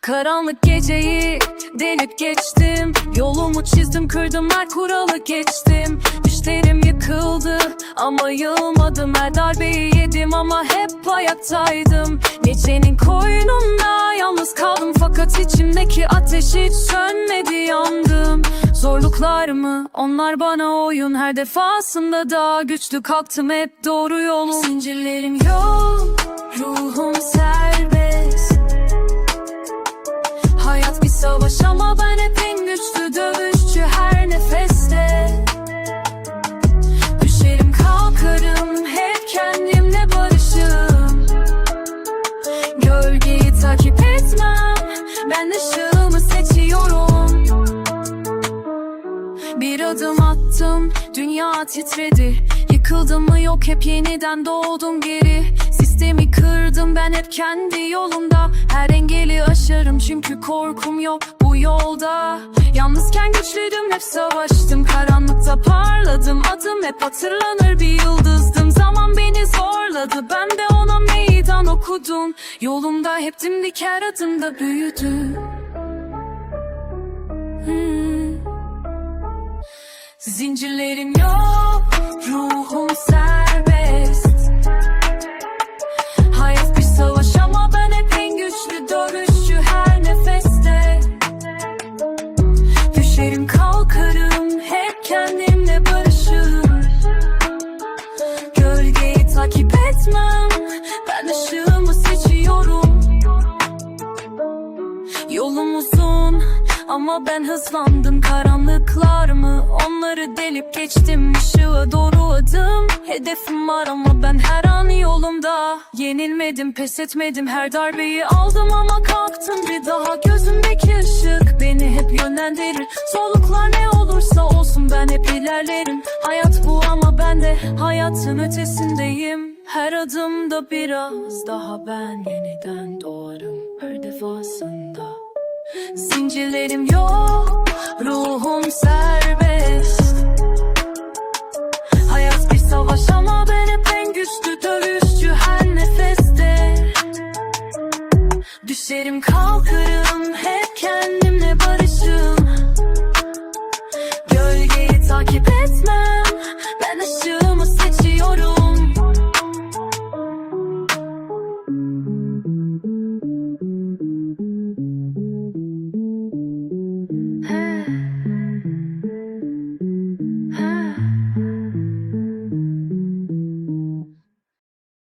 Karanlık geceyi delip geçtim. Yolumu çizdim kırdım her kuralı geçtim. Düşlerim yıkıldı ama yılmadım. Her darbeyi yedim ama hep ayaktaydım. Gecenin koynunda yalnız kaldım Fakat içimdeki ateş hiç sönmedi yandı. Zorluklar mı? Onlar bana oyun. Her defasında daha güçlü kalktım hep doğru yolum Zincirlerim yok, ruhum serbest adım attım, dünya titredi. Yıkıldım mı yok hep yeniden doğdum geri. Sistemi kırdım ben hep kendi yolumda. Her engeli aşarım çünkü korkum yok bu yolda. Yalnızken güçlüydüm hep savaştım. Karanlıkta parladım. Adım hep hatırlanır bir yıldızdım. Zaman beni zorladı. Ben de ona meydan okudum. Yolumda hep dimdik her adımda büyüdüm Zincirlerim yok, ruhum serbest. Hayat bir savaş ama ben hep en güçlü dövüşçü her nefeste. Düşerim kalkarım hep kendimle barışırım. Gölgeyi takip etmem ben ışığımı seçiyorum. Yolum uzun ama ben hızlandım Karanlıklar mı? Onları delip geçtim Işığa doğru adım. Hedefim var ama ben her an yolumda. Yenilmedim pes etmedim her darbeyi aldım ama kalktım. Bir daha Gözümdeki ışık beni hep yönlendirir. Soluklar ne olursa olsun ben hep ilerlerim. Hayat bu ama ben de hayatın ötesindeyim. Her adımda biraz daha ben yeniden doğarım. Defasında Zincirlerim yok Ruhum sen.